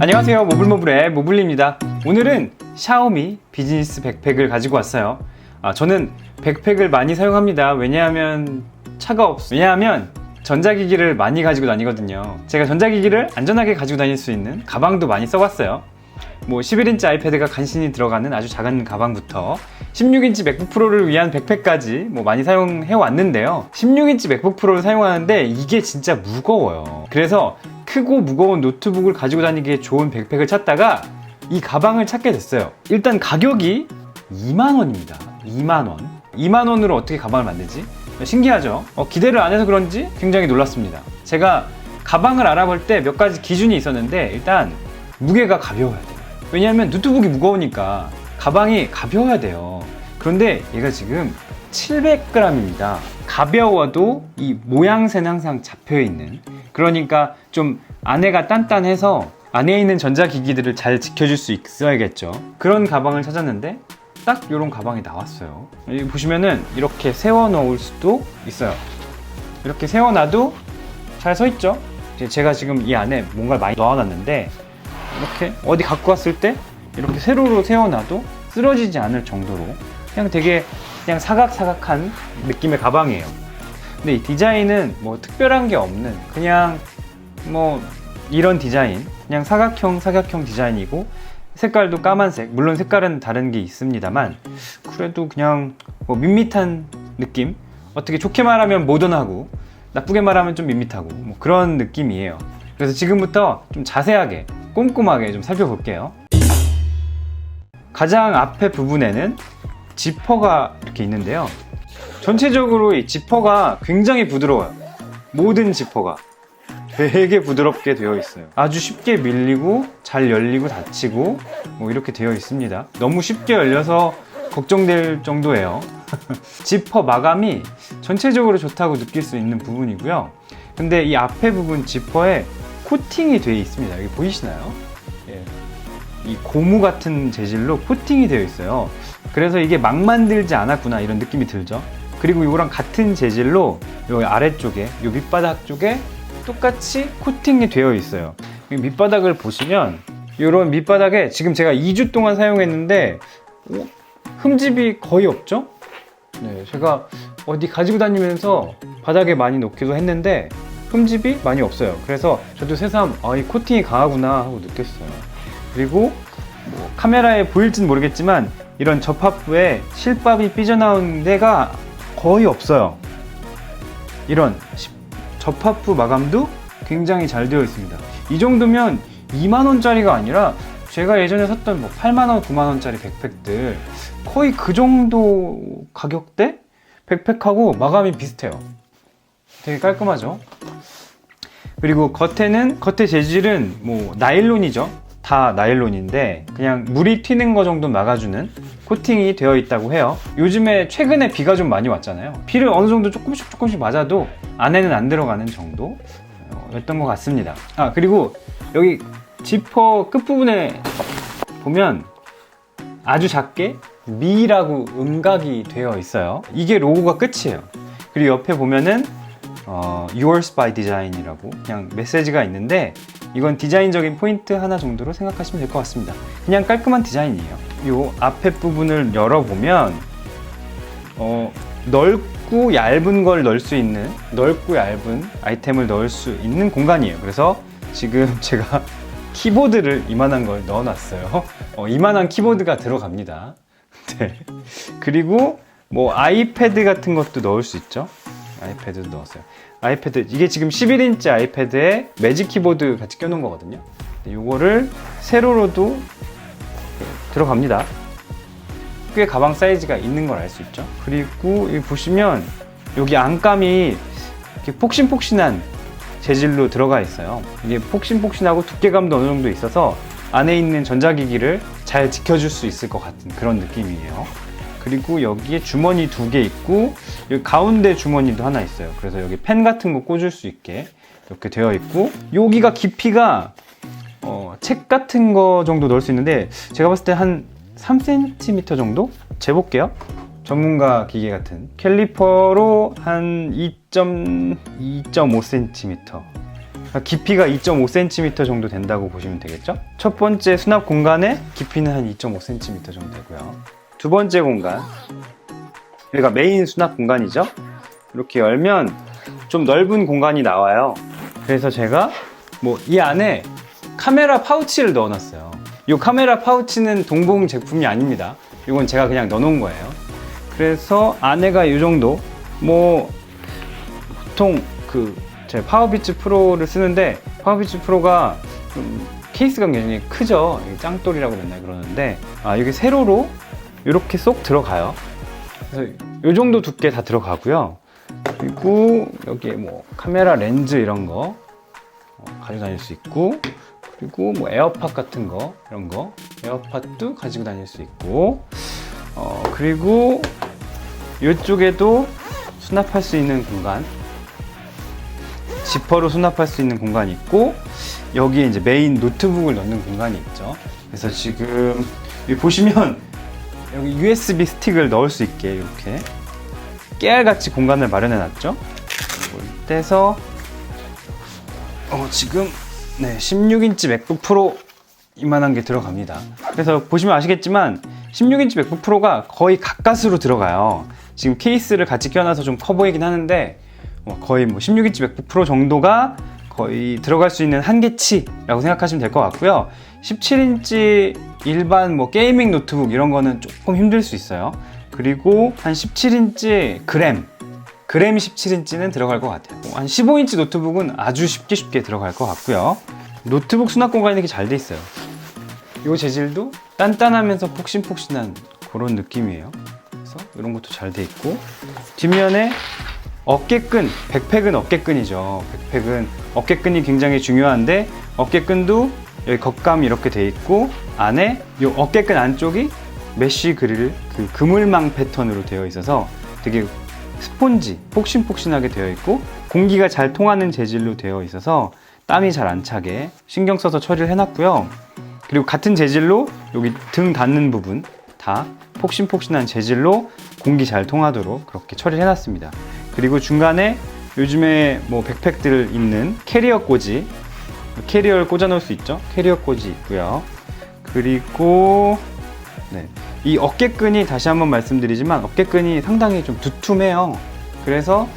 안녕하세요. 모블모블의 모블입니다. 오늘은 샤오미 비즈니스 백팩을 가지고 왔어요. 아, 저는 백팩을 많이 사용합니다. 왜냐하면 차가 없 왜냐하면 전자기기를 많이 가지고 다니거든요. 제가 전자기기를 안전하게 가지고 다닐 수 있는 가방도 많이 써봤어요. 뭐 11인치 아이패드가 간신히 들어가는 아주 작은 가방부터 16인치 맥북 프로를 위한 백팩까지 뭐 많이 사용해 왔는데요. 16인치 맥북 프로를 사용하는데 이게 진짜 무거워요. 그래서 크고 무거운 노트북을 가지고 다니기에 좋은 백팩을 찾다가 이 가방을 찾게 됐어요. 일단 가격이 2만원입니다. 2만원. 2만원으로 어떻게 가방을 만들지? 신기하죠? 어, 기대를 안 해서 그런지 굉장히 놀랐습니다. 제가 가방을 알아볼 때 몇 가지 기준이 있었는데 일단 무게가 가벼워야 돼요. 왜냐하면 노트북이 무거우니까 가방이 가벼워야 돼요. 그런데 얘가 지금 700g입니다. 가벼워도 이 모양새는 항상 잡혀 있는. 그러니까 좀 안에가 단단해서 안에 있는 전자기기들을 잘 지켜줄 수 있어야겠죠. 그런 가방을 찾았는데 딱 이런 가방이 나왔어요. 여기 보시면은 이렇게 세워 놓을 수도 있어요. 이렇게 세워놔도 잘 서 있죠. 제가 지금 이 안에 뭔가를 많이 넣어놨는데 이렇게 어디 갖고 왔을 때 이렇게 세로로 세워놔도 쓰러지지 않을 정도로 그냥 되게 그냥 사각사각한 느낌의 가방이에요. 근데 이 디자인은 뭐 특별한 게 없는 그냥 뭐 이런 디자인 그냥 사각형 사각형 디자인이고 색깔도 까만색 물론 색깔은 다른 게 있습니다만 그래도 그냥 뭐 밋밋한 느낌? 어떻게 좋게 말하면 모던하고 나쁘게 말하면 좀 밋밋하고 뭐 그런 느낌이에요. 그래서 지금부터 좀 자세하게 꼼꼼하게 좀 살펴볼게요. 가장 앞에 부분에는 지퍼가 이렇게 있는데요 전체적으로 이 지퍼가 굉장히 부드러워요 모든 지퍼가 되게 부드럽게 되어 있어요. 아주 쉽게 밀리고 잘 열리고 닫히고 뭐 이렇게 되어 있습니다. 너무 쉽게 열려서 걱정될 정도예요. 지퍼 마감이 전체적으로 좋다고 느낄 수 있는 부분이고요. 근데 이 앞에 부분 지퍼에 코팅이 되어 있습니다. 여기 보이시나요? 예. 이 고무 같은 재질로 코팅이 되어 있어요. 그래서 이게 막 만들지 않았구나 이런 느낌이 들죠. 그리고 이거랑 같은 재질로 여기 아래쪽에 이 밑바닥 쪽에 똑같이 코팅이 되어 있어요. 이 밑바닥을 보시면 이런 밑바닥에 지금 제가 2주 동안 사용했는데 어, 흠집이 거의 없죠? 네, 제가 어디 가지고 다니면서 바닥에 많이 놓기도 했는데 흠집이 많이 없어요. 그래서 저도 새삼 아, 이 코팅이 강하구나 하고 느꼈어요. 그리고 뭐 카메라에 보일진 모르겠지만 이런 접합부에 실밥이 삐져나온 데가 거의 없어요. 이런 접합부 마감도 굉장히 잘 되어 있습니다. 이 정도면 2만원짜리가 아니라 제가 예전에 샀던 뭐 8만원, 9만원짜리 백팩들 거의 그 정도 가격대? 백팩하고 마감이 비슷해요. 되게 깔끔하죠? 그리고 겉에는, 겉에 재질은 뭐 나일론이죠. 다 나일론인데 그냥 물이 튀는 거 정도 막아주는 코팅이 되어 있다고 해요. 요즘에 최근에 비가 좀 많이 왔잖아요. 비를 어느 정도 조금씩 조금씩 맞아도 안에는 안 들어가는 정도 였던 것 같습니다. 아 그리고 여기 지퍼 끝부분에 보면 아주 작게 미라고 음각이 되어 있어요. 이게 로고가 끝이에요. 그리고 옆에 보면은 어, Yours by Design이라고 그냥 메시지가 있는데 이건 디자인적인 포인트 하나 정도로 생각하시면 될 것 같습니다. 그냥 깔끔한 디자인이에요. 이 앞에 부분을 열어보면 어, 넓고 얇은 걸 넣을 수 있는 넓고 얇은 아이템을 넣을 수 있는 공간이에요. 그래서 지금 제가 키보드를 이만한 걸 넣어놨어요. 어, 이만한 키보드가 들어갑니다. 네. 그리고 뭐 아이패드 같은 것도 넣을 수 있죠. 아이패드도 넣었어요. 아이패드 이게 지금 11인치 아이패드에 매직 키보드 같이 껴놓은 거거든요. 이거를 세로로도 들어갑니다. 꽤 가방 사이즈가 있는 걸 알 수 있죠. 그리고 여기 보시면 여기 안감이 이렇게 폭신폭신한 재질로 들어가 있어요. 이게 폭신폭신하고 두께감도 어느 정도 있어서 안에 있는 전자기기를 잘 지켜줄 수 있을 것 같은 그런 느낌이에요. 그리고 여기에 주머니 두 개 있고 여기 가운데 주머니도 하나 있어요. 그래서 여기 펜 같은 거 꽂을 수 있게 이렇게 되어 있고 여기가 깊이가 어, 책 같은 거 정도 넣을 수 있는데 제가 봤을 때 한 3cm 정도 재볼게요. 전문가 기계 같은 캘리퍼로 한 2.2.5cm 깊이가 2.5cm 정도 된다고 보시면 되겠죠? 첫 번째 수납 공간의 깊이는 한 2.5cm 정도 되고요. 두 번째 공간. 여기가 메인 수납 공간이죠? 이렇게 열면 좀 넓은 공간이 나와요. 그래서 제가 뭐 이 안에 카메라 파우치를 넣어놨어요. 이 카메라 파우치는 동봉 제품이 아닙니다. 이건 제가 그냥 넣어놓은 거예요. 그래서 안에가 이 정도. 뭐 보통 그 제 파워비츠 프로를 쓰는데 파워비츠 프로가 좀 케이스가 굉장히 크죠. 이게 짱돌이라고 맨날 그러는데 아 여기 세로로 이렇게 쏙 들어가요. 그래서 이 정도 두께 다 들어가고요. 그리고 여기에 뭐 카메라 렌즈 이런 거 어, 가지고 다닐 수 있고 그리고 뭐 에어팟 같은 거 이런 거 에어팟도 가지고 다닐 수 있고 어 그리고 이쪽에도 수납할 수 있는 공간 지퍼로 수납할 수 있는 공간이 있고 여기에 이제 메인 노트북을 넣는 공간이 있죠 그래서 지금 여기 보시면 여기 USB 스틱을 넣을 수 있게 이렇게 깨알같이 공간을 마련해 놨죠 이걸 떼서 어, 지금 네, 16인치 맥북 프로 이만한 게 들어갑니다. 그래서 보시면 아시겠지만 16인치 맥북 프로가 거의 가까스로 들어가요. 지금 케이스를 같이 껴놔서 좀 커 보이긴 하는데 뭐 거의 뭐 16인치 맥북 프로 정도가 거의 들어갈 수 있는 한계치라고 생각하시면 될 것 같고요. 17인치 일반 뭐 게이밍 노트북 이런 거는 조금 힘들 수 있어요. 그리고 한 17인치 그램 그램 17인치는 들어갈 것 같아요. 한 15인치 노트북은 아주 쉽게 쉽게 들어갈 것 같고요. 노트북 수납 공간이 되게 잘 돼 있어요. 이 재질도 단단하면서 폭신폭신한 그런 느낌이에요. 그래서 이런 것도 잘 돼 있고 뒷면에 어깨끈, 백팩은 어깨끈이죠. 백팩은 어깨끈이 굉장히 중요한데 어깨끈도 여기 겉감이 이렇게 돼 있고 안에 이 어깨끈 안쪽이 메쉬 그릴 그 그물망 패턴으로 되어 있어서 되게 스폰지, 폭신폭신하게 되어 있고 공기가 잘 통하는 재질로 되어 있어서 땀이 잘 안 차게 신경 써서 처리를 해놨고요. 그리고 같은 재질로 여기 등 닿는 부분 다 폭신폭신한 재질로 공기 잘 통하도록 그렇게 처리를 해놨습니다. 그리고 중간에 요즘에 뭐 백팩들 있는 캐리어 꽂이 캐리어를 꽂아 놓을 수 있죠. 캐리어 꽂이 있고요. 그리고 네. 이 어깨끈이 다시 한번 말씀드리지만 어깨끈이 상당히 좀 두툼해요. 그래서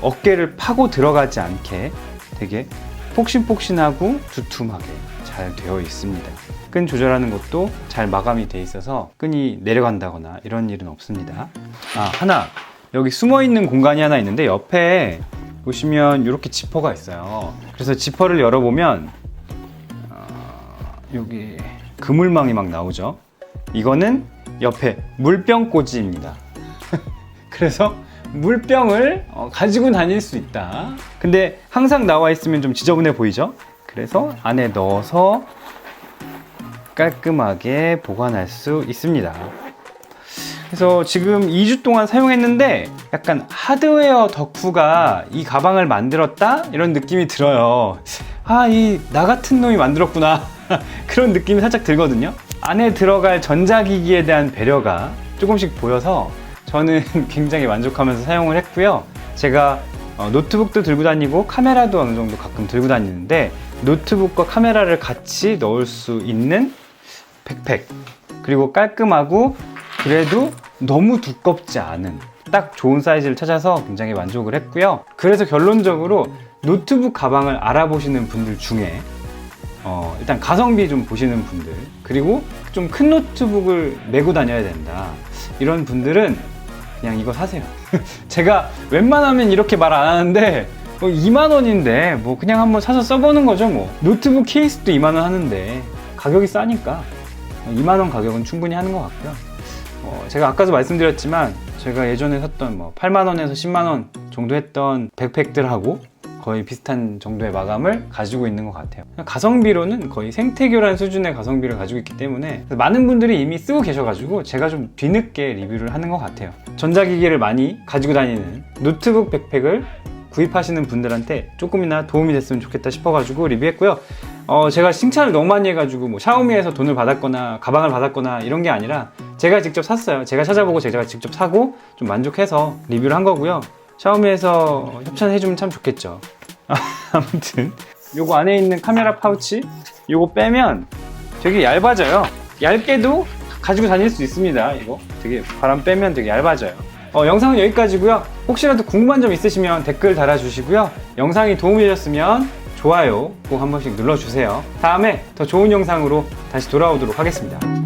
어깨를 파고 들어가지 않게 되게 폭신폭신하고 두툼하게 잘 되어 있습니다. 끈 조절하는 것도 잘 마감이 돼 있어서 끈이 내려간다거나 이런 일은 없습니다. 아, 하나. 여기 숨어 있는 공간이 하나 있는데 옆에 보시면 이렇게 지퍼가 있어요. 그래서 지퍼를 열어보면 어, 여기 그물망이 막 나오죠. 이거는 옆에 물병 꽂이입니다. 그래서 물병을 어, 가지고 다닐 수 있다. 근데 항상 나와 있으면 좀 지저분해 보이죠? 그래서 안에 넣어서 깔끔하게 보관할 수 있습니다. 그래서 지금 2주 동안 사용했는데 약간 하드웨어 덕후가 이 가방을 만들었다? 이런 느낌이 들어요. 아, 이 나 같은 놈이 만들었구나. 그런 느낌이 살짝 들거든요. 안에 들어갈 전자기기에 대한 배려가 조금씩 보여서 저는 굉장히 만족하면서 사용을 했고요. 제가 어, 노트북도 들고 다니고 카메라도 어느 정도 가끔 들고 다니는데 노트북과 카메라를 같이 넣을 수 있는 백팩 그리고 깔끔하고 그래도 너무 두껍지 않은 딱 좋은 사이즈를 찾아서 굉장히 만족을 했고요. 그래서 결론적으로 노트북 가방을 알아보시는 분들 중에 어, 일단 가성비 좀 보시는 분들 그리고 좀 큰 노트북을 메고 다녀야 된다. 이런 분들은 그냥 이거 사세요. 제가 웬만하면 이렇게 말 안 하는데 뭐 2만 원인데 뭐 그냥 한번 사서 써보는 거죠 뭐. 노트북 케이스도 2만 원 하는데 가격이 싸니까 2만 원 가격은 충분히 하는 것 같고요 어, 제가 아까도 말씀드렸지만 제가 예전에 샀던 뭐 8만 원에서 10만 원 정도 했던 백팩들하고 거의 비슷한 정도의 마감을 가지고 있는 것 같아요. 가성비로는 거의 생태교란 수준의 가성비를 가지고 있기 때문에 많은 분들이 이미 쓰고 계셔가지고 제가 좀 뒤늦게 리뷰를 하는 것 같아요. 전자기기를 많이 가지고 다니는 노트북 백팩을 구입하시는 분들한테 조금이나 도움이 됐으면 좋겠다 싶어가지고 리뷰했고요. 어, 제가 칭찬을 너무 많이 해가지고 뭐 샤오미에서 돈을 받았거나 가방을 받았거나 이런 게 아니라 제가 직접 샀어요. 제가 찾아보고 제가 직접 사고 좀 만족해서 리뷰를 한 거고요. 샤오미에서 협찬해주면 참 좋겠죠. 아무튼 요거 안에 있는 카메라 파우치 요거 빼면 되게 얇아져요. 얇게도 가지고 다닐 수 있습니다. 이거 되게 바람 빼면 되게 얇아져요. 어, 영상은 여기까지고요. 혹시라도 궁금한 점 있으시면 댓글 달아주시고요. 영상이 도움이 되셨으면 좋아요 꼭 한 번씩 눌러주세요. 다음에 더 좋은 영상으로 다시 돌아오도록 하겠습니다.